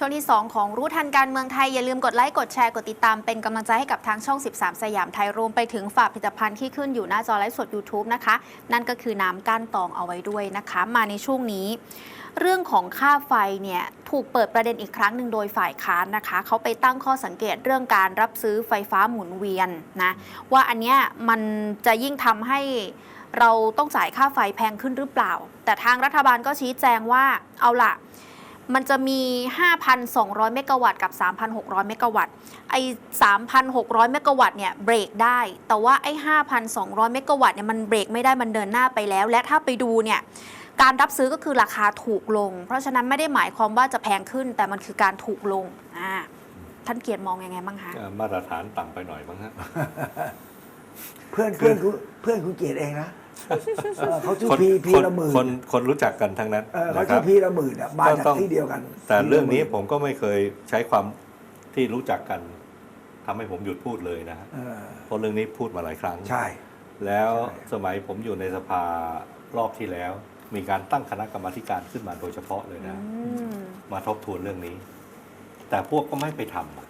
ช่วงที่ 2 ของรู้ทันการเมืองไทย อย่าลืมกดไลค์กดแชร์กดติดตามเป็นกำลังใจให้กับทางช่อง 13 สยามไทยรวมไปถึงฝากผลิตภัณฑ์ที่ขึ้นอยู่หน้าจอไลฟ์สด YouTube นะคะ นั่นก็คือน้ำก้านตองเอาไว้ด้วยนะคะ มาในช่วงนี้ เรื่องของค่าไฟเนี่ยถูกเปิดประเด็นอีกครั้งหนึ่งโดยฝ่ายค้านนะคะ เขาไปตั้งข้อสังเกตเรื่องการรับซื้อไฟฟ้าหมุนเวียนนะว่าอันเนี้ยมันจะยิ่งทำให้เราต้องจ่ายค่าไฟแพงขึ้นหรือเปล่า แต่ทางรัฐบาลก็ชี้แจงว่าเอาล่ะ มันจะมี 5,200 เมกะวัตต์กับ 3,600 เมกะวัตต์ ไอ้ 3,600 เมกะวัตต์เนี่ยเบรกได้ แต่ว่าไอ้ 5,200 เมกะวัตต์เนี่ยมันเบรกไม่ได้ มันเดินหน้าไปแล้ว และถ้าไปดูเนี่ยการรับซื้อก็คือราคาถูกลง เพราะฉะนั้นไม่ได้หมายความว่าจะแพงขึ้น แต่มันคือการถูกลง อ่า ท่านเกียรติมองยังไงบ้างคะก็มาตรฐานต่ำไปหน่อยบ้างฮะ เพื่อนเพื่อนคุณเพื่อนคุณเกียรติเองนะ เออเขาชื่อคนพีพีคนละหมื่นคนคนรู้จักกันทั้งนั้นเออเขานะคชื่รัอบ พีละหมื่นอะมาก็จากต้อง ที่เดียวกันแต่เรื่องนี้พีละหผมมื่ก็ไม่เคยใช้ความที่รู้จักกันทำให้ผมหยุดพูดเลยนะฮะเออเพราะเรื่องนี้พูดมาหลายครั้ง ใช่ แล้วใช่ สมัยผมอยู่ในสภารอบที่แล้ว มีการตั้งคณะกรรมาธิการขึ้นมาโดยเฉพาะเลยนะ อืมมาทบทวนเรื่องนี้ แต่พวกก็ไม่ไปทำอะ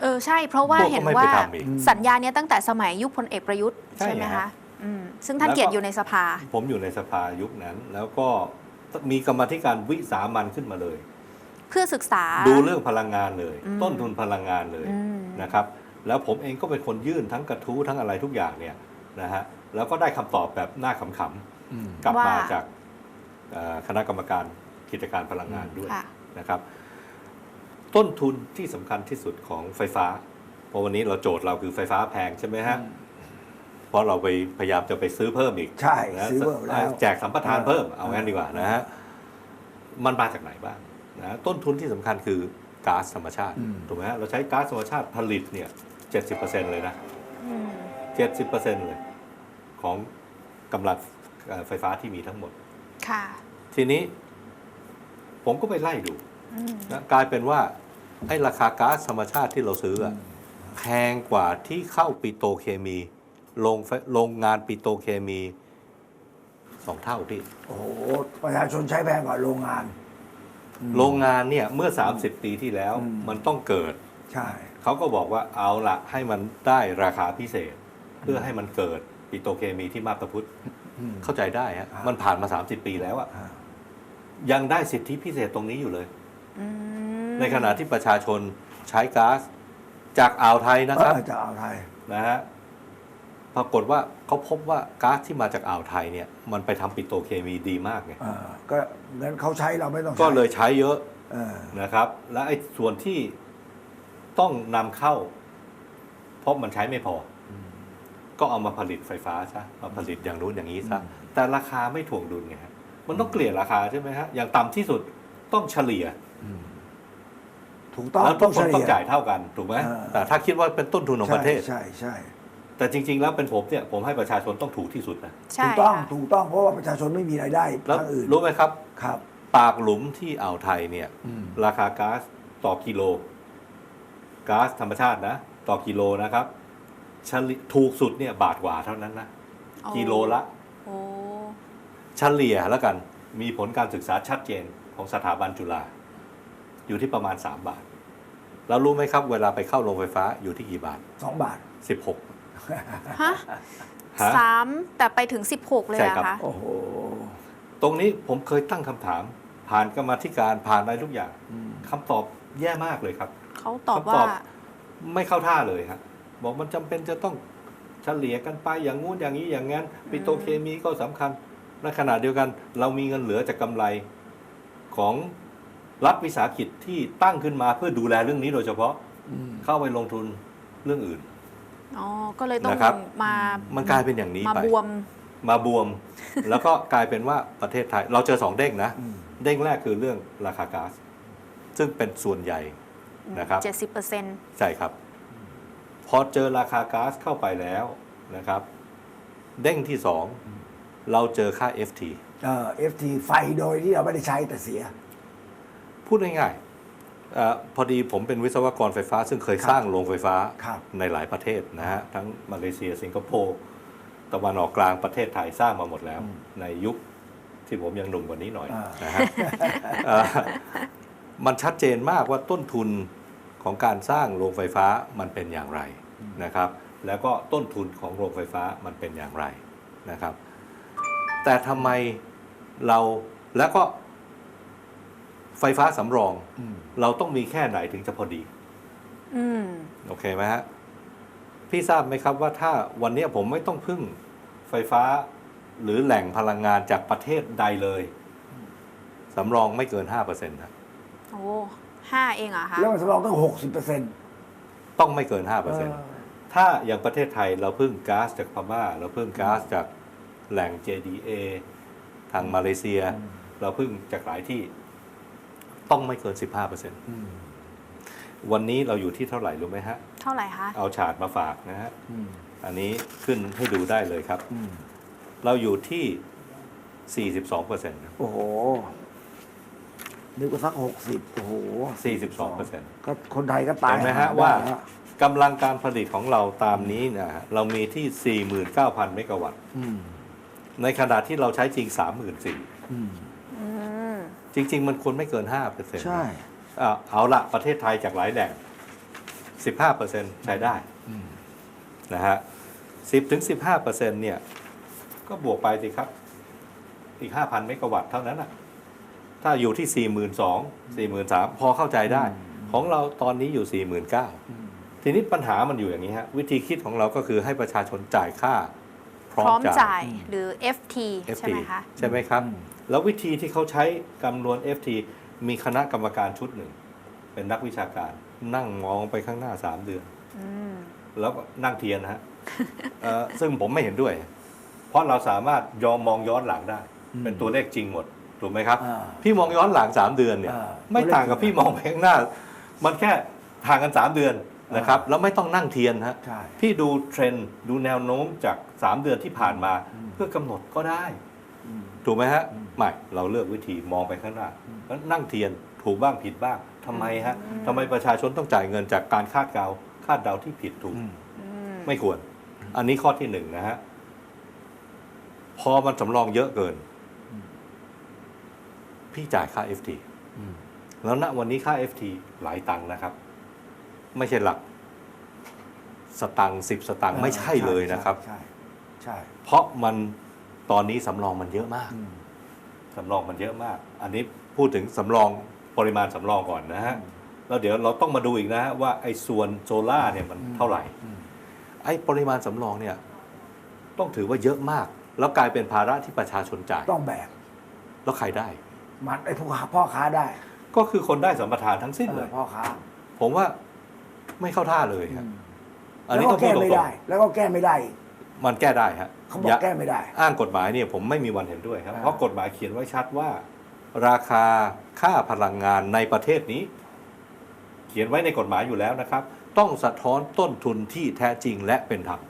เออใช่ เพราะว่าพวกก็เห็นไม่ว่าไปทำอีกสัญญาเนี้ยตั้งแต่สมัยยุคพลเอกประยุทธ์ใช่ใช่ไหมฮะ คะ อืมซึ่งท่านแล้วก็เกียรติอยู่ในสภา ผมอยู่ในสภายุคนั้น แล้วก็มีกรรมาธิการวิสามันขึ้นมาเลย เพื่อศึกษาดูเรื่องพลังงานเลยอืมต้นทุนพลังงานเลยอืมนะครับ แล้วผมเองก็เป็นคนยื่นทั้งกระทู้ทั้งอะไรทุกอย่างเนี่ยนะฮะแล้วก็ได้คำตอบแบบหน้าขำๆกลับมาว่าจากเอ่อคณะกรรมการกิจการพลังงานด้วยค่ะนะครับ ต้นทุนที่สำคัญที่สุดของไฟฟ้า เพราะวันนี้เราโจทย์เราคือไฟฟ้าแพงใช่ไหมฮะ เพราะเราไปพยายามจะไปซื้อเพิ่มอีกใช่นะซื้อเพิ่มแล้วแจกสัมปทานเพิ่มเอางั้นเออดีกว่านะฮะมันมาจากไหนบ้างนะต้นทุนที่สำคัญคือก๊าซธรรมชาติอืมถูกไหมฮะเราใช้ก๊าซธรรมชาติผลิตเนี่ยเจ็ดสิบเปอร์เซ็นเลยนะอืมเจ็ดสิบเปอร์เซ็นเลย ของกำลังเอ่อไฟฟ้าที่มีทั้งหมด ค่ะ ทีนี้ ผมก็ไปไล่ดูอืมนะกลายเป็นว่าไอ้ราคาก๊าซธรรมชาติที่เราซื้ออะแพงกว่าที่เข้าปิโตรเคมี โรงไฟโรงงานปิโตรเคมีสองเท่าที่ โอ้โหประชาชนใช้แพงกว่าโรงงาน โรงงานเนี่ยเมื่อ 30 ปีที่แล้วอืม มันต้องเกิด ใช่ เขาก็บอกว่าเอาละให้มันได้ราคาพิเศษ เพื่อให้มันเกิดปิโตรเคมีที่มาบตาพุทธอืมเข้าใจได้ฮะอ่ามั มันผ่านมา 30 ปีแล้วอะอ่ายังได้สิทธิพิเศษตรงนี้อยู่เลย อืมในขณะที่ประชาชนใช้ก๊าซจากอ่าวไทยนะครับ เออจะเอาไทยนะฮะ ปรากฏว่าเขาพบว่าก๊าซที่มาจากอ่าวไทยเนี่ยมันไปทำปิโตรเคมีดีมากไงเออก็งั้นเขาใช้เราไม่ต้องใช้ก็เลยใช้เยอะเออนะครับ และไอ้ส่วนที่ต้องนำเข้า เพราะมันใช้ไม่พอ ก็เอามาผลิตไฟฟ้าซะมาผลิตอย่างนู้นอย่างนี้ซะอืมแต่ราคาไม่ถ่วงดุลไงฮะมันต้องเกลี่ยราคาใช่ไหมฮะอย่างต่ำที่สุดต้องเฉลี่ยถูกต้องแล้วทุต้อกงคนเฉลี่ต้องจ่ายเท่ากันถูกไหมเออ แต่ถ้าคิดว่าเป็นต้นทุนของประเทศ ใช่ใช่ แต่จริง ๆ แล้วเป็นผมเนี่ยผมให้ประชาชนต้องถูกที่สุดนะใช่ใช่ถูกต้องค่ะ ถูกต้องเพราะว่าประชาชนไม่มีรายได้แล้วทางอื่นรู้ไหมครับ ครับ ปากหลุมที่อ่าวไทยเนี่ย อืม ราคาก๊าซต่อกิโลก๊าซธรรมชาตินะ ต่อกิโลนะครับเฉลี่ยถูกสุดเนี่ยบาทกว่าเท่านั้นนะโอ้กิโลละ โอ้เฉลี่ยแล้วกันมีผลการศึกษาชัดเจนของสถาบันจุฬาอยู่ที่ประมาณ 3 บาท แล้วรู้ไหมครับ เวลาไปเข้าโรงไฟฟ้าอยู่ที่กี่บาท สองบาท 16 ฮะฮะสามแต่ไปถึง 16 เลยใช่อะครับคะโอ้โหตรงนี้ผมเคยตั้งคำถาม ผ่านกรรมาธิการผ่านอะไรทุกอย่างอืมคำตอบแย่มากเลยครับ เขาตอบคำตว่าอบ ไม่เข้าท่าเลยฮะบอกมันจำเป็นจะต้องเฉลี่ยกันไปอย่างงู้นอย่างนี้อย่างงั้นปิโตรเคมีก็สำคัญในขณะเดียวกัน เรามีเงินเหลือจากกำไรของรัฐวิสาหกิจที่ตั้งขึ้นมาเพื่อดูแลเรื่องนี้โดยเฉพาะอืมเข้าไปลงทุนเรื่องอื่น อ๋อ ก็เลยต้องนะครับมา มันกลายเป็นอย่างนี้มาไป บวม มาบวม แล้วก็กลายเป็นว่าประเทศไทย เราเจอสองเด้งนะ อืม เด้งแรกคือเรื่องราคาก๊าซซึ่งเป็นส่วนใหญ่นะครับ 70เปอร์เซ็นต์ใช่ครับ พอเจอราคาก๊าซเข้าไปแล้วนะครับ เด้งที่สองเราเจอค่า FT เอ่อ FT ไฟโดยที่เราไม่ได้ใช้แต่เสีย พูดง่ายๆเออพอดีผมเป็นวิศวกรไฟฟ้า ซึ่งเคยครับสร้างโรงไฟฟ้าครับในหลายประเทศนะฮะทั้งมาเลเซียสิงคโปร์ตะวันออกกลางประเทศไทยสร้างมาหมดแล้ว ในยุคที่ผมยังหนุ่มกว่านี้หน่อยอ่านนะฮะเอ่อมันชัดเจนมากว่าต้นทุนของการสร้างโรงไฟฟ้ามันเป็นอย่างไรนะครับ แล้วก็ต้นทุนของโรงไฟฟ้ามันเป็นอย่างไรนะครับ แต่ทำไมเราแล้วก็ ไฟฟ้าสำรองอืมเราต้องมีแค่ไหนถึงจะพอดีอืมโอเคไหมฮะ พี่ทราบไหมครับว่าถ้าวันนี้ผมไม่ต้องพึ่งไฟฟ้าหรือแหล่งพลังงานจากประเทศใดเลยสำรองไม่เกิน5%นะโอ้ห้าเองเหรอคะ แล้วมันสำรองตั้งหกสิบเปอร์เซ็นต์ต้องไม่เกิน5%ถ้าอย่างประเทศไทยเราพึ่งก๊าซจากพม่า เราพึ่งก๊าซจากแหล่ง JDA ทางมาเลเซีย เราพึ่งจากหลายที่ ต้องไม่เกิน 15%วันนี้เราอยู่ที่เท่าไหร่รู้ไหมฮะ เท่าไหร่คะ เอาฉาดมาฝากนะฮะ อันนี้ขึ้นให้ดูได้เลยครับ เราอยู่ที่ 42เปอร์เซ็นต์โอ้โห นึกว่าสักหกสิบโอ้โห 42เปอร์เซ็นต์ก็คนไทยก็ตายเห็นไหมฮะได้ว่าแล้วกำลังการผลิตของเราตามนี้นะฮะเรามีที่ 49,000 เมกะวัตต์อืมในขณะที่เราใช้จริง 34,000อืมอืม จริง ๆ มันควรไม่เกิน5เปอร์เซ็นต์ใช่ เอาละประเทศไทยจากหลายแหล่ง 15เปอร์เซ็นต์ใช้ได้อืมนะฮะ10ถึง15เปอร์เซ็นต์เนี่ย ก็บวกไปสิครับ อีก 5,000เมกะวัตต์เท่านั้นอะถ้าอยู่ที่ 42,000 43,000 พอเข้าใจได้ ของเราตอนนี้อยู่ 49,000 ทีนี้ปัญหามันอยู่อย่างนี้ฮะ วิธีคิดของเราก็คือให้ประชาชนจ่ายค่าพพร้อร้อมมจ่าจ่ายยหรือ FT ใช่ FT ไหมคะ ใช่ไหมครับอืม แล้ววิธีที่เขาใช้คำนวณ FT มีคณะกรรมการชุดหนึ่ง เป็นนักวิชาการนั่งมองไปข้างหน้า3เดือนอืมแล้วก็นั่งเทียนนะฮะเอ่อซึ่งผมไม่เห็นด้วย เพราะเราสามารถยอมมองย้อนหลังได้อืมเป็นตัวเลขจริงหมดถูกไหมครับอ่าพี่มองย้อนหลัง3เดือนเนี่ยอ่าไม่ต่างกับพี่มองไปข้างหน้า มันแค่ห่างกัน3เดือนนะครับอ่าแล้วไม่ต้องนั่งเทียนฮะใช่พี่ดูเทรนด์ดูแนวโน้มจาก3เดือนที่ผ่านมาอืมเพื่อกำหนดก็ได้อืมถูกไหมฮะอืม ไม่เราเลือกวิธีมองไปข้างหน้าแล้วนั่งเทียนถูกบ้างผิดบ้างทำไมฮะทำไมประชาชนต้องจ่ายเงินจากการคาดเดาคาดเดาที่ผิดถูกอืมอืมไม่ควร อันนี้ข้อที่หนึ่งนะฮะพอมันสำรองเยอะเกินอืมพี่จ่ายค่า FT อืมแล้วณวันนี้ค่า FT หลายตังค์นะครับ ไม่ใช่หลัก สตังค์สิบสตังค์ไม่ใช่เลยนะครับ ใช่ ใช่ เพราะมันตอนนี้สำรองมันเยอะมากอืม สำรองมันเยอะมาก อันนี้พูดถึงสำรองปริมาณสำรองก่อนนะฮะแล้วเดี๋ยวเราต้องมาดูอีกนะฮะว่าไอ้ส่วนโซล่าร์เนี่ยมันเท่าไหร่อืมไอ้ปริมาณสำรองเนี่ยต้องถือว่าเยอะมาก แล้วกลายเป็นภาระที่ประชาชนจ่าย ต้องแบกแล้วใครได้ มันไอ้ผู้ค้าพ่อค้าได้ ก็คือคนได้สัมปทานทั้งสิ้นเลยออพ่อค้า ผมว่าไม่เข้าท่าเลยครับอืมอันแล้วนี้ก็ต้องพูแก้ดตรไม่งได้ แล้วก็แก้ไม่ได้อีกๆ มันแก้ได้ฮะเขาบอกอย่าแก้ไม่ได้ อ้างกฎหมายเนี่ยผมไม่มีวันเห็นด้วยครับอ่าเพราะกฎหมายเขียนไว้ชัดว่า ราคาค่าพลังงานในประเทศนี้ เขียนไว้ในกฎหมายอยู่แล้วนะครับ ต้องสะท้อนต้นทุนที่แท้จริงและเป็นธรรม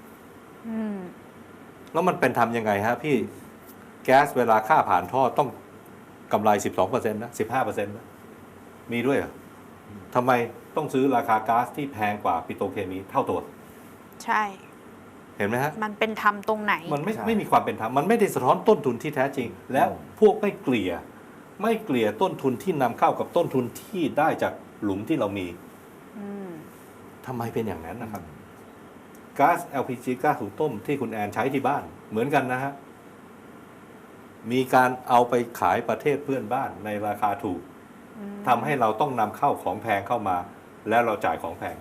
อืมแล้วมันเป็นธรรมยังไงฮะพี่แก๊สเวลาค่าผ่านท่อต้องกำไร 12%นะ 15%นะมีด้วยเหรอทำไมต้องซื้อราคาก๊าซที่แพงกว่าปิโตรเคมีเท่าตัว ใช่เห็นไหมฮะมันเป็นธรรมตรงไหน มันไม่ใช่ไม่มีความเป็นธรรมมันไม่ได้สะท้อนต้นทุนที่แท้จริง แล้วพวกไม่เกลี่ย ไม่เกลี่ยต้นทุนที่นำเข้ากับต้นทุนที่ได้จากหลุมที่เรามีอืมทำไมเป็นอย่างนั้นนะครับก๊าซ LPG ก๊าซหุงต้มที่คุณแอนใช้ที่บ้าน เหมือนกันนะฮะมีการเอาไปขายประเทศเพื่อนบ้านในราคาถูกอืมทำให้เราต้องนำเข้าของแพงเข้ามา แล้วเราจ่ายของแพง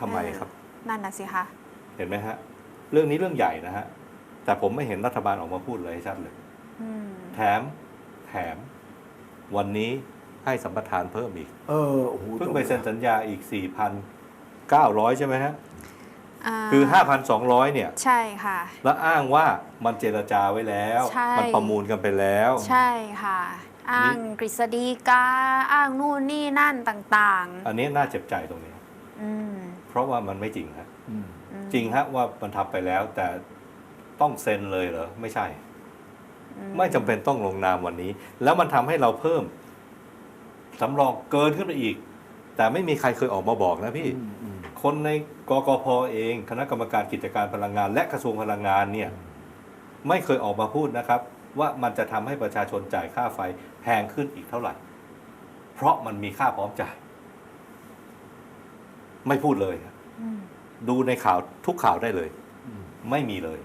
ทำไมครับ นั่นน่ะสิคะ เห็นไหมฮะ เรื่องนี้เรื่องใหญ่นะฮะ แต่ผมไม่เห็นรัฐบาลออกมาพูดเลยให้ชัดเลยอืมแถมแถม วันนี้ให้สัมปทานเพิ่มอีก เออโอ้โหเพิ่งไปเซ็นสัญญาอีก 4,900 ใช่ไหมฮะาคือ 5,200 เนี่ย ใช่ค่ะ แล้วอ้างว่ามันเจรจาไว้แล้วใช่มันประมูลกันไปแล้ว ใช่ค่ะ อ้างกฤษฎีกา อ้างนู่นนี่นั่นต่างอันนี้น่าเจ็บใจตรงนี้ๆอืมเพ ราะว่ามันไม่จริงฮะอืมอืมจริงฮะว่ามันทำไปแล้ว แต่ต้องเซ็นเลยเหรอไม่ใช่อืไม่จำเป็นต้องลงนามวันนี้ แล้วมันทำให้เราเพิ่มสำรองเกินขึ้นไปอีก แต่ไม่มีใครเคยออกมาบอกนะพี่อืมอืมคนในกกพเอง คณะกรรมการกิจการพลังงาน และกระทรวงพลังงานเนี่ย ไม่เคยออกมาพูดนะครับ ว่ามันจะทำให้ประชาชนจ่ายค่าไฟแพงขึ้นอีกเท่าไหร่ เพราะมันมีค่าพร้อมจ่าย ไม่พูดเลยครับอืมดูในข่าวทุกข่าวได้เลย ไม่มีเลย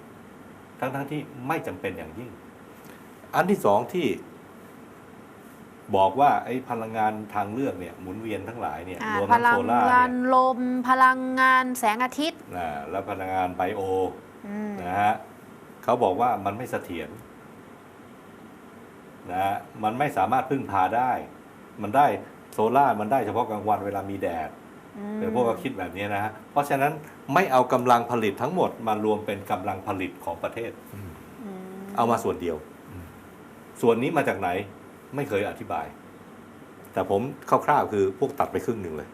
ทั้งๆทที่ไม่จำเป็นอย่างยิ่ง อันที่สองที่บอกว่าไอ้พลังงานทางเลือกเนี่ยหมุนเวียนทั้งหลายเนี่ยอ่ารวมพทั้งลัโซงล่าร์งานเนี่ยลม พลังงานแสงอาทิตย์นะแล้วพลังงานไบโออืมนะฮะเขาบอกว่ามันไม่เสถียรนะฮะมันไม่สามารถพึ่งพาได้ มันได้โซล่าร์มันได้เฉพาะกลางวันเวลามีแดดอืม เดี๋ยวพวกก็คิดแบบนี้นะฮะเพราะฉะนั้นไม่เอากำลังผลิตทั้งหมดมารวมเป็นกำลังผลิตของประเทศอืมเอามาส่วนเดียว ส่วนนี้มาจากไหนไม่เคยอธิบาย แต่ผมคร่าวๆคือพวกตัดไปครึ่งหนึ่งเลย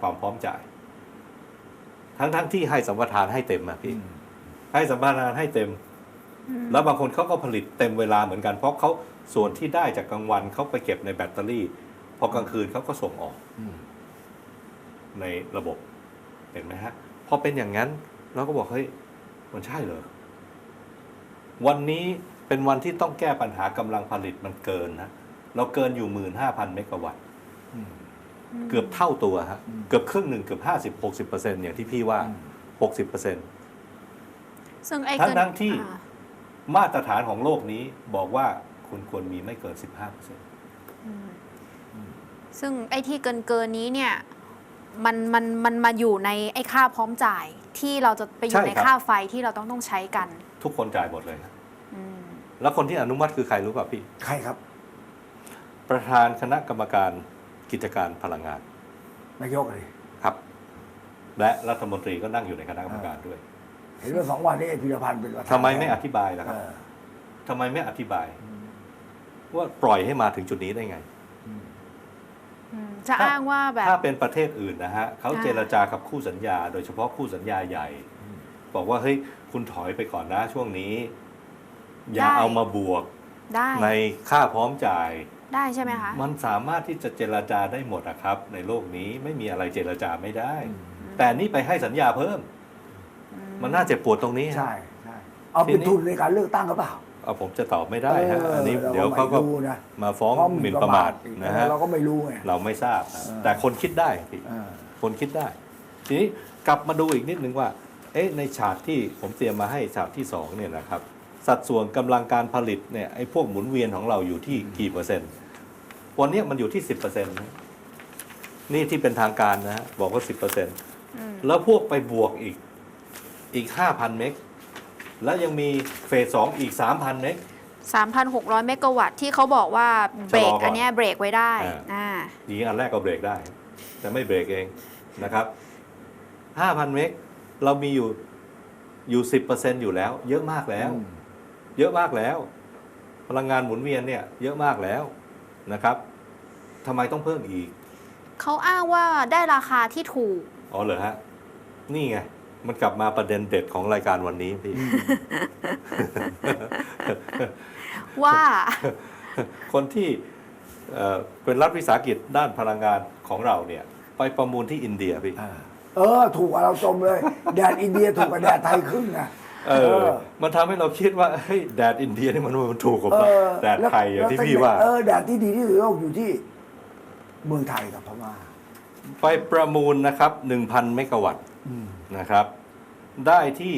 ความพร้อมจ่าย ทั้งๆที่ให้สัมปทานให้เต็มอะพี่ ให้สัมปทานให้เต็มอืมแล้วบางคนเขาก็ผลิตเต็มเวลาเหมือนกัน เพราะเขาส่วนที่ได้จากกลางวันเขาไปเก็บในแบตเตอรี่ พอกลางคืนเขาก็ส่งออก ในระบบเห็นไหมฮะพอเป็นอย่างนั้นเราก็บอกเฮ้ยมันใช่เหรอวันนี้เป็นวันที่ต้องแก้ปัญหากำลังผลิตมันเกินนะเราเกินอยู่หมื่นห้าพันเมกะวัตต์เกือบเท่าตัวฮะอืมเกือบครึ่งหนึ่งเกือบห้าสิบหกสิบเปอร์เซ็นต์อย่างที่พี่ว่าหกสิบเปอร์เซ็นต์ซึ่งไอ้ทั้งเกินทั้งที่อ่ามาตรฐานของโลกนี้บอกว่าคุณควรมีไม่เกินสิบห้าเปอร์เซ็นต์อืมซึ่งไอ้ที่เกินเกินๆนี้เนี่ย มันมันมันมาอยู่ในไอ้ค่าพร้อมจ่ายที่เราจะไปอยู่ในค่าไฟที่เราต้องต้องใช้กันทุกคนจ่ายหมดเลยครับอืมแล้วคนที่อนุมัติคือใครรู้ป่ะพี่ ใครครับ ประธานคณะกรรมการกิจการพลังงานนายกเลย ครับ และรัฐมนตรีก็นั่งอยู่ในคณะกรรมการด้วยเห็นว่าสองวันนี้ไอ้พิรพันธ์เป็นประธานทำไมไม่อธิบายล่ะครับเออทำไมไม่อธิบาย ว่าปล่อยให้มาถึงจุดนี้ได้ไงอืมอืม จะอ้างว่าแบบ ถ้าเป็นประเทศอื่นนะฮะเขาอ่าเจรจากับคู่สัญญา โดยเฉพาะคู่สัญญาใหญ่ บอกว่าเฮ้ยคุณถอยไปก่อนนะช่วงนี้ อย่าเอามาบวกได้ในค่าพร้อมจ่ายได้ใช่ไหมคะมันสามารถที่จะเจรจาได้หมดนะครับ ในโลกนี้ไม่มีอะไรเจรจาไม่ได้ แต่นี่ไปให้สัญญาเพิ่มอืมันน่าเจ็บปวดตรงนี้ฮะใช่ใช่เอาเป็นทุนในการเลือกตั้งหรือเปล่า เอาผมจะตอบไม่ได้ฮะเอันนี้รเดี๋ยวเขาก็ไม่รู้นะมาฟ้องเพราะหมิ่นประมาทอีกนะฮะเราก็ไม่รู้ไงเราไม่ทราบฮะเออแต่คนคิดได้พี่เออคนคิดได้ ทีนี้กลับมาดูอีกนิดนึงว่า เอ๊ะในฉากที่ผมเตรียมมาให้ฉากที่สองเนี่ยนะครับสัดส่วนกำลังการผลิตเนี่ยไอ้พวกหมุนเวียนของเราอยู่ที่กี่เปอร์เซ็นต์ วันเนี้ยมันอยู่ที่สิบเปอร์เซ็นต์นี่ที่เป็นทางการนะฮะบอกว่าสิบเปอร์เซ็นต์อืมแล้วพวกไปบวกอีกอีกห้าพันเมก แล้วยังมีเฟสสองอีกสามพันเมก 3,600 เมกะวัตต์ที่เขาบอกว่าเบรกชะลอก่อนอันเนี้ยเบรกไว้ได้อ่า อ่ายิงอันแรกก็เบรกได้ แต่ไม่เบรกเองนะครับห้าพันเมกเรามีอยู่อยู่สิบเปอร์เซ็นอยู่แล้ว เยอะมากแล้ว เยอะมากแล้ว พลังงานหมุนเวียนเนี่ยเยอะมากแล้วนะครับทำไมต้องเพิ่มอีก เขาอ้างว่าได้ราคาที่ถูก อ๋อเหรอฮะ นี่ไง มันกลับมาประเด็นเด็ดของรายการวันนี้พี่ ว่า คนที่เอ่อเป็นรัฐวิสาหกิจด้านพลังงานของเราเนี่ย ไปประมูลที่อินเดียพี่เออเออถูกกว่าเราจมเลย แดดอินเดียถูกกว่าแดดไทยครึ่งอะเออ มันทำให้เราคิดว่าเฮ้ยแดดอินเดียนี่มันมันถูกกว่าเออแดดไทยอย่างที่แล้วพี่ว่าเออแดดที่ดีที่สุดในโลกอยู่ที่ เมืองไทยกับพม่าไปประมูลนะครับ 1,000 เมกะวัตต์อืม นะครับ ได้ที่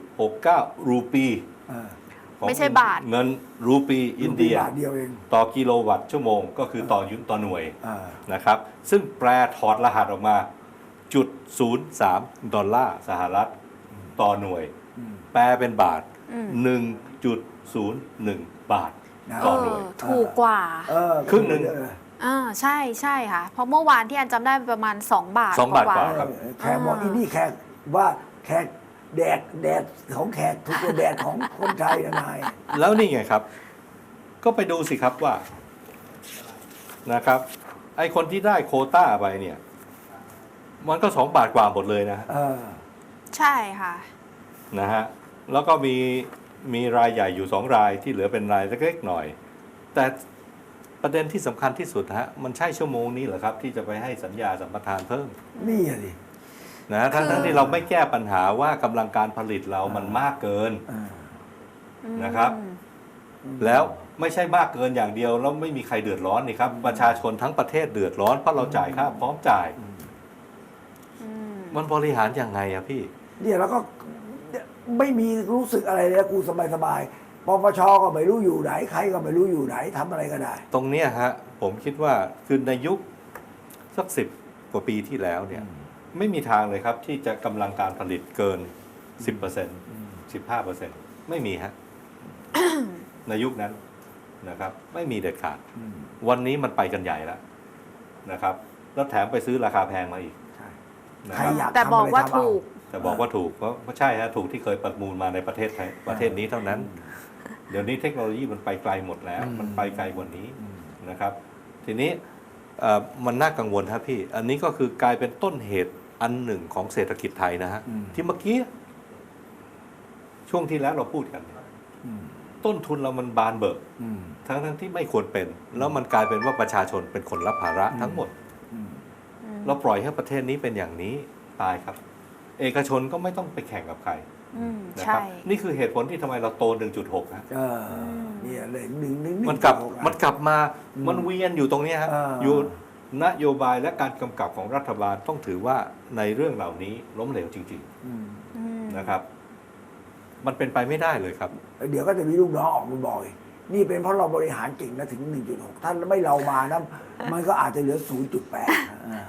2.69 รูปีเออของไม่ใช่บาท เงินรูปีอินเดีย บาทเดียวเองต่อกิโลวัตต์ชั่วโมง ก็คือต่อยุนต่อหน่วยอ่านะครับ ซึ่งแปลถอดรหัสออกมาจุด03ดอลลาร์สหรัฐต่อหน่วย อืม แปลเป็นบาท อืม1.01 บาท นะเอต่ออหน่วยถูกกว่า เออครึ่งหนึ่ง เออ อ่าใช่ใช่ค่ะ เพราะเมื่อวานที่อันจำได้ประมาณ 2 บาทสองบาทกว่าเออครับ แขกบอกอีนี่แขกว่าแขกแดดแดดของแขกถูกกว่าแดดของคนไทยนะนายแล้วนี่ไงครับ ก็ไปดูสิครับว่านะครับ ไอคนที่ได้โควต้าไปเนี่ย มันก็สองบาทกว่าหมดเลยนะฮะเออใช่ค่ะ นะฮะแล้วก็มีมีรายใหญ่อยู่สองรายที่เหลือเป็นรายเล็กๆหน่อย แต่ ประเด็นที่สำคัญที่สุดฮะมันใช่ชั่วโมงนี้เหรอครับ ที่จะไปให้สัญญาสัมปทานเพิ่มนี่อะดินะทั้งคือทั้งที่เราไม่แก้ปัญหาว่ากำลังการผลิตเรามันมากเกินเอออืมนะครับแล้วไม่ใช่มากเกินอย่างเดียวแล้วไม่มีใครเดือดร้อนนี่ครับประชาชนทั้งประเทศเดือดร้อนเพราะเราจ่ายค่าพร้อมจ่าย อืมมันบริหารยังไงอะพี่ เนี่ยแล้วก็ไม่มีรู้สึกอะไรเลยนะกูสบายสบายๆ ปปชก็ไม่รู้อยู่ไหนใครก็ไม่รู้อยู่ไหนทำอะไรก็ได้ ตรงเนี้ยฮะผมคิดว่าคือในยุคสักสิบกว่าปีที่แล้วเนี่ยไม่มีทางเลยครับที่จะกำลังการผลิตเกิน 10% 15%ไม่มีฮะในยุคนั้นนะครับ ไม่มีเด็ดขาด วันนี้มันไปกันใหญ่แล้วนะครับ แล้วแถมไปซื้อราคาแพงมาอีกใช่นะใครครับอยากแต่ทำบอกอะไรว่าทำเอาถูก แต่บอกว่าถูกเพราะเพราะใช่ฮะถูกที่เคยประมูลมาในประเทศไทยประเทศนี้เท่านั้น เดี๋ยวนี้เทคโนโลยีมันไปไกลหมดแล้วอืมมันไปไกลกว่านี้นะครับ ทีนี้เอ่อมันน่ากังวลครับพี่ อันนี้ก็คือกลายเป็นต้นเหตุอันหนึ่งของเศรษฐกิจไทยนะฮะอืมที่เมื่อกี้ ช่วงที่แล้วเราพูดกันเนี่ยอืมต้นทุนเรามันบานเบิกอืมทั้งทั้งที่ไม่ควรเป็น แล้วมันกลายเป็นว่าประชาชนเป็นคนรับภาระอืมทั้งหมดอืมเราปล่อยให้ประเทศนี้เป็นอย่างนี้ตายครับ เอกชนก็ไม่ต้องไปแข่งกับใครอืม นะคใช่รับนี่คือเหตุผลที่ทำไมเราโต 1.6ฮะเออเนี่ยเลยหนึ่งหนึ่งหงมันกลับหกอะมันกลับมาอืมมันเวียนอยู่ตรงเนี้ยฮะเออออยู่นโยบายและการกำกับของรัฐบาลต้องถือว่าในเรื่องเหล่านี้ล้มเหลวจริงอืมอืมๆนะครับ มันเป็นไปไม่ได้เลยครับ เดี๋ยวก็จะมีลูกน้องออกมาบอกอีกนี่เป็นเพราะเราบริหารเก่งนะถึง 1.6ถ้าไม่เรามานะมันก็อาจจะเหลือ 0.8อ่า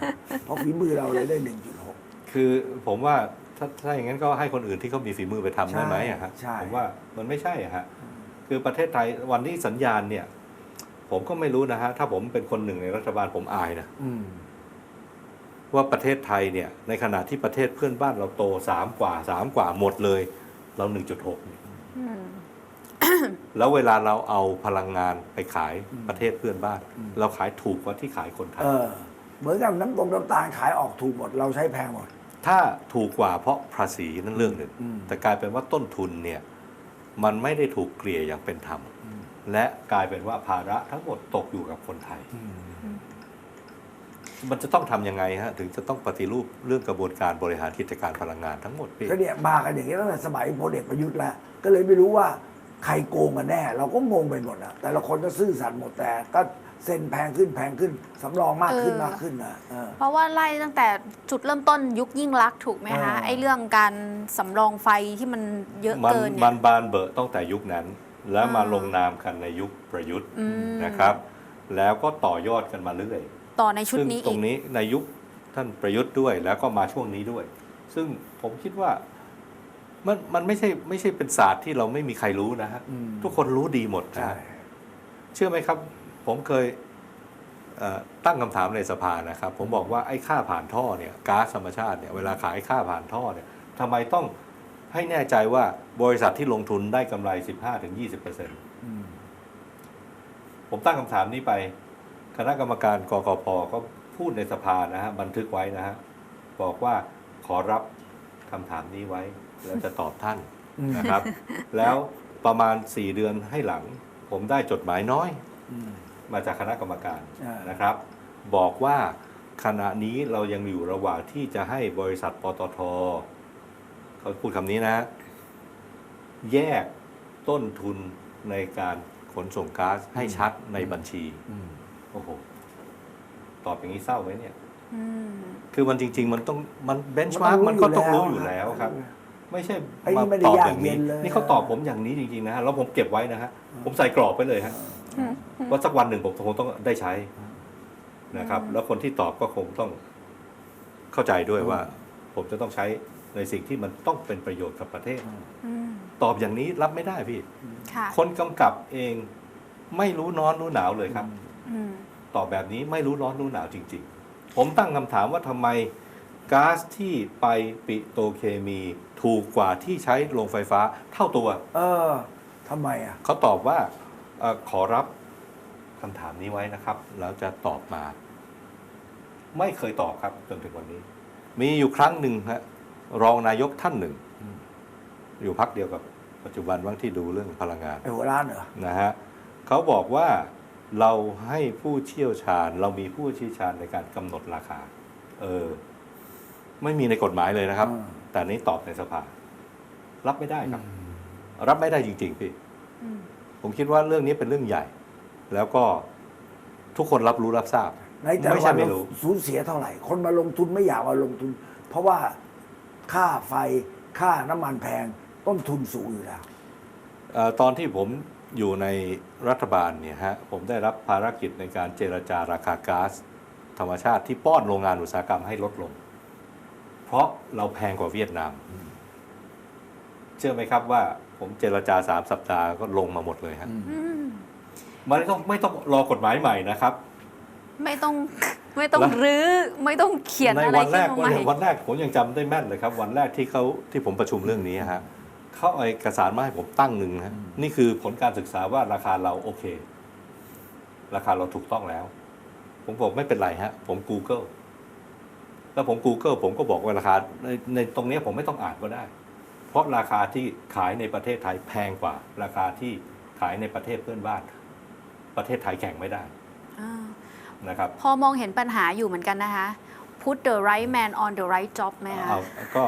เพราะฝีมือเราเลยได้ 1.6 คือผมว่า ถ้าถ้าอย่างนั้นก็ให้คนอื่นที่เขามีฝีมือไปทำได้ไหมอะฮะใช่ ผมว่ามันไม่ใช่อะฮะคือประเทศไทยวันที่สัญญาณเนี่ย ผมก็ไม่รู้นะฮะถ้าผมเป็นคนหนึ่งในรัฐบาลผมอายนะอืม ว่าประเทศไทยเนี่ย ในขณะที่ประเทศเพื่อนบ้านเราโตสามกว่าสามกว่าหมดเลย เรา1.6เนี่ยอืมแล้วเวลาเราเอาพลังงานไปขายอืมประเทศเพื่อนบ้าน อืม เราขายถูกกว่าที่ขายคนไทย เออ เหมือนกับน้ำตรงน้ำตาลขายออกถูกหมด เราใช้แพงหมด ถ้าถูกกว่าเพราะภาษีนั่นเรื่องหนึ่งอืมแต่กลายเป็นว่าต้นทุนเนี่ยมันไม่ได้ถูกเกลี่ยอย่างเป็นธรรมอืมและกลายเป็นว่าภาระทั้งหมดตกอยู่กับคนไทยอืมมันจะต้องทำยังไงฮะ ถึงจะต้องปฏิรูปเรื่องกระบวนการบริหารกิจการพลังงานทั้งหมดพี่ก็เนี่ยมากันอย่างนี้ตั้งแต่สมัยพลเอกประยุทธ์แล้ว ก็เลยไม่รู้ว่าใครโกงกันแน่ เราก็งงไปหมดอะแต่ละคนก็ซื่อสัตย์หมดแต่ก็ เซ็นแพงขึ้นแพงขึ้นสำรองมากขึ้นเออ มากขึ้นนะเออ เพราะว่าไล่ตั้งแต่จุดเริ่มต้นยุคยิ่งรักษณ์ถูกไหมคะอ่าไอ้เรื่องการสำรองไฟที่มันเยอะมันเกินเนี่มัยนบานเบอะตั้งแต่ยุคนั้น แล้วมาอ่า ลงนามกันในยุคประยุทธ์อืมนะครับ แล้วก็ต่อยอดกันมาเรื่อย ต่อในชุดซึ่งนี้ตรอีงกนี้ในยุคท่านประยุทธ์ด้วยแล้วก็มาช่วงนี้ด้วย ซึ่งผมคิดว่ามันมันไม่ใช่ไม่ใช่เป็นศาสตร์ที่เราไม่มีใครรู้นะฮะอืม ทุกคนรู้ดีหมดนะใช่ ฮะเชื่อไหมครับ ผมเคยเอ่อตั้งคำถามในสภานะครับ ผมบอกว่าไอ้ค่าผ่านท่อเนี่ยก๊าซธรรมชาติเนี่ยเวลาขายค่าผ่านท่อเนี่ยทำไมต้องให้แน่ใจว่าบริษัทที่ลงทุนได้กำไร 15-20%อืมผมตั้งคำถามนี้ไป คณะกรรมการกกพก็พูดในสภานะฮะบันทึกไว้นะฮะบอกว่าขอรับคำถามนี้ไว้ แล้วจะตอบท่านอืมนะครับ แล้วประมาณ4เดือนให้หลัง ผมได้จดหมายน้อยอื มมาจากคณะกรรมการอ่านนะครับ บอกว่าขณะนี้เรายังอยู่ระหว่างที่จะให้บริษัทปตทเขาพูดคำนี้นะ แยกต้นทุนในการขนส่งก๊าซให้ชัดในบัญชีอืมโอ้โหตอบอย่างนี้เศร้าไหมเนี่ยอืมคือมันจริง ๆ มันต้องมันเบนช์มาร์กมันก็ต้องรู้อยู่แล้วครับ ไม่ใช่ไอ้นี่มาไม่ได้ตอบยากอย่างนี้เย็นเลยนี่เขาตอบผมอย่างนี้จริงๆนะฮะแล้วผมเก็บไว้นะฮะผมใส่กรอบไปเลยฮะ ว่าสักวันหนึ่งผมคงต้องได้ใช้นะครับ แล้วคนที่ตอบก็คงต้องเข้าใจด้วยว่า ผมจะต้องใช้ในสิ่งที่มันต้องเป็นประโยชน์กับประเทศอืมตอบอย่างนี้รับไม่ได้พี่ค่ะคนกำกับเองไม่รู้น้อนรู้หนาวเลยครับอืมตอบแบบนี้ไม่รู้ร้อนรู้หนาวจริง ๆ ผมตั้งคำถามว่าทำไมก๊าซที่ไปปิโตรเคมีถูกกว่าที่ใช้โรงไฟฟ้าเท่าตัว เออทำไมอะเขาตอบว่าเออขอรับ คำถามนี้ไว้นะครับ แล้วจะตอบมา ไม่เคยตอบครับจนถึงวันนี้ มีอยู่ครั้งหนึ่งฮะรองนายกท่านหนึ่งอืมอยู่พักเดียวกับปัจจุบันว่างที่ดูเรื่องพลังงานไอ้หัวร้านเหรอนะฮะเขาบอกว่าเราให้ผู้เชี่ยวชาญ เรามีผู้เชี่ยวชาญในการกำหนดราคา เออ ไม่มีในกฎหมายเลยนะครับอืมแต่นี้ตอบในสภา รับไม่ได้ครับ รับไม่ได้จริง ๆ พี่อืมผผมคิดว่าเรื่องนี้เป็นเรื่องใหญ่ แล้วก็ทุกคนรับรู้รับทราบ ในแต่ละไม่วัใช่นไม่เรารู้สูญเสียเท่าไหร่ คนมาลงทุนไม่อยากมาลงทุน เพราะว่าค่าไฟค่าน้ำมันแพงต้นทุนสูงอยู่แล้ว เอ่อตอนที่ผมอยู่ในรัฐบาลเนี่ยฮะผมได้รับภารกิจในการเจรจาราคาก๊าซธรรมชาติที่ป้อนโรงงานอุตสาหกรรมให้ลดลง เพราะเราแพงกว่าเวียดนาม เชื่อไหมครับว่าผมเจรจาสามสัปดาห์ก็ลงมาหมดเลยฮะ อืม มันไม่ต้องไม่ต้องรอกฎหมายใหม่นะครับ ไม่ต้องไม่ต้องแล้วรื้อไม่ต้องเขียนในอะไรวันแรขึ้นกมาใหม่วันแรกผมยังจำได้แม่นเลยครับ วันแรกที่เขาที่ผมประชุมเรื่องนี้ฮะเขาเอาเอกสารมาให้ผมตั้งหนึ่งฮะนี่คือผลการศึกษาว่าราคาเราโอเค ราคาเราถูกต้องแล้ว ผมบอกไม่เป็นไรฮะ ผม Google แล้วผม Google ผมก็บอกว่าราคาในในตรงเนี้ยผมไม่ต้องอ่านก็ได้ เพราะราคาที่ขายในประเทศไทยแพงกว่า ราคาที่ขายในประเทศเพื่อนบ้าน ประเทศไทยแข่งไม่ได้อ่านะครับพอมองเห็นปัญหาอยู่เหมือนกันนะคะ put the right man on the right job ไหมคะเอาก็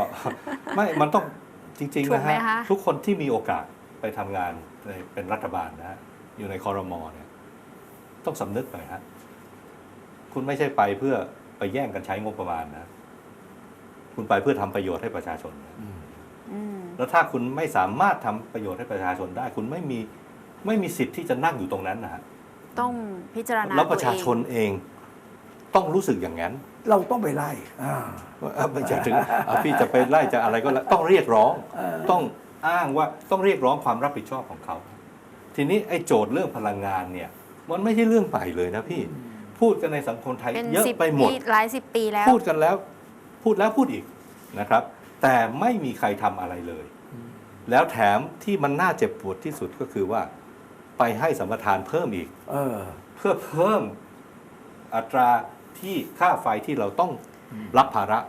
ไม่ มันต้องจริงถูๆกนะไหมฮะคะทุกคนที่มีโอกาสไปทำงานในเป็นรัฐบาลนะฮะอยู่ในคอรมอเนี่ยต้องสำนึกหน่อยฮะคุณไม่ใช่ไปเพื่อไปแย่งกันใช้งบประมาณนะ คุณไปเพื่อทำประโยชน์ให้ประชาชนนะอืมแล้วถ้าคุณไม่สามารถทำประโยชน์ให้ประชาชนได้ คุณไม่มีไม่มีสิทธิ์ที่จะนั่งอยู่ตรงนั้นนะฮะ ต้องพิจารณาแล้วประชาตัวเองชนเองต้องรู้สึกอย่างนั้น เราต้องไปไล่อ่าว่าเอ่อไม่ใช่ถึงอะพี่จะไปไล่จะอะไรก็แล้วต้องเรียกร้องต้องอ้างว่าต้องเรียกร้องความรับผิดชอบของเขา ทีนี้ไอ้โจทย์เรื่องพลังงานเนี่ยมันไม่ใช่เรื่องใหม่เลยนะพี่พูดกันในสังคมไทยเป็นเยอะสิบไปหมดปีหลายสิบปีแล้ว พูดกันแล้วพูดแล้วพูดอีกนะครับ แต่ไม่มีใครทำอะไรเลย แล้วแถมที่มันน่าเจ็บปวดที่สุดก็คือว่า ไปให้สัมปทานเพิ่มอีก เออ เพื่อเพิ่มอัตราที่ค่าไฟที่เราต้องรับภาระ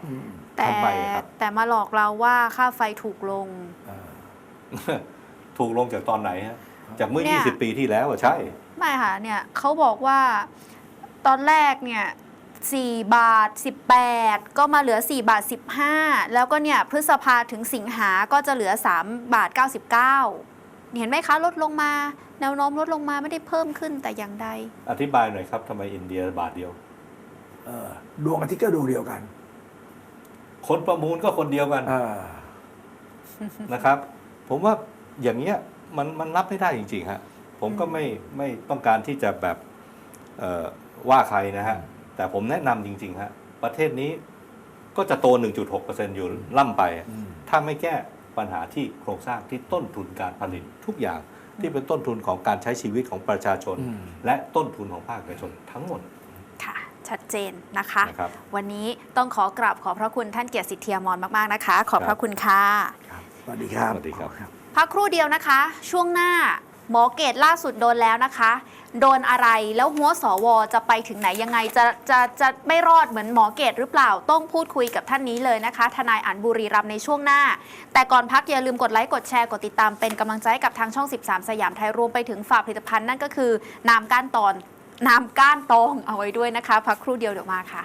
แต่ทำไมครับแต่มาหลอกเราว่าค่าไฟถูกลง ถูกลงจากตอนไหนฮะจากเมื่อ เนี่ย 20 ปีที่แล้วอะใช่ ไม่ค่ะเนี่ยเขาบอกว่าตอนแรกเนี่ย4บาท 18 ก็มาเหลือ 4 บาท 15 แล้วก็เนี่ยพฤษภาถึงสิงหาก็จะเหลือ 3 บาท 99 เห็นไหมคะลดลงมา แนวโน้มลดลงมาไม่ได้เพิ่มขึ้นแต่อย่างใด อธิบายหน่อยครับทำไมอินเดียบาทเดียวเออดวงอาทิตย์ก็ดวงเดียวกัน คนประมูลก็คนเดียวกันเออนะครับ ผมว่าอย่างเงี้ยมันมันรับไม่ได้จริงๆฮะผมก็ไม่ไม่ต้องการที่จะแบบเอ่อว่าใครนะฮะ แต่ผมแนะนำจริงๆฮะประเทศนี้ก็จะโต 1.6%อยู่ล่ำไปถ้าไม่แก้ ปัญหาที่โครงสร้างที่ต้นทุนการผลิตทุกอย่างที่เป็นต้นทุนของการใช้ชีวิตของประชาชนอืมและต้นทุนของภาคเอกชนทั้งหมดค่ะ ชัดเจนนะคะนะครับวันนี้ต้องขอกราบขอบพระคุณท่านเกียรติสิทธิยามอนมาก ๆ นะคะ ขอบพครัระบคุณค่ะสวัสดีครับสวัสดีครับพักครู่เดียวนะคะ ช่วงหน้า หมอเกตล่าสุดโดนแล้วนะคะ โดนอะไรแล้วหัวสวจะไปถึงไหนยังไงจะจะจะไม่รอดเหมือนหมอเกตหรือเปล่า ต้องพูดคุยกับท่านนี้เลยนะคะ ทนายอันบุรีรัมในช่วงหน้า แต่ก่อนพักอย่าลืมกดไลค์กดแชร์กดติดตามเป็นกำลังใจกับทางช่อง 13 สยามไทยรวมไปถึงฝากผลิตภัณฑ์นั่นก็คือน้ำก้านตอนน้ำก้านตองเอาไว้ด้วยนะคะ พักครู่เดียวเดี๋ยวมาค่ะ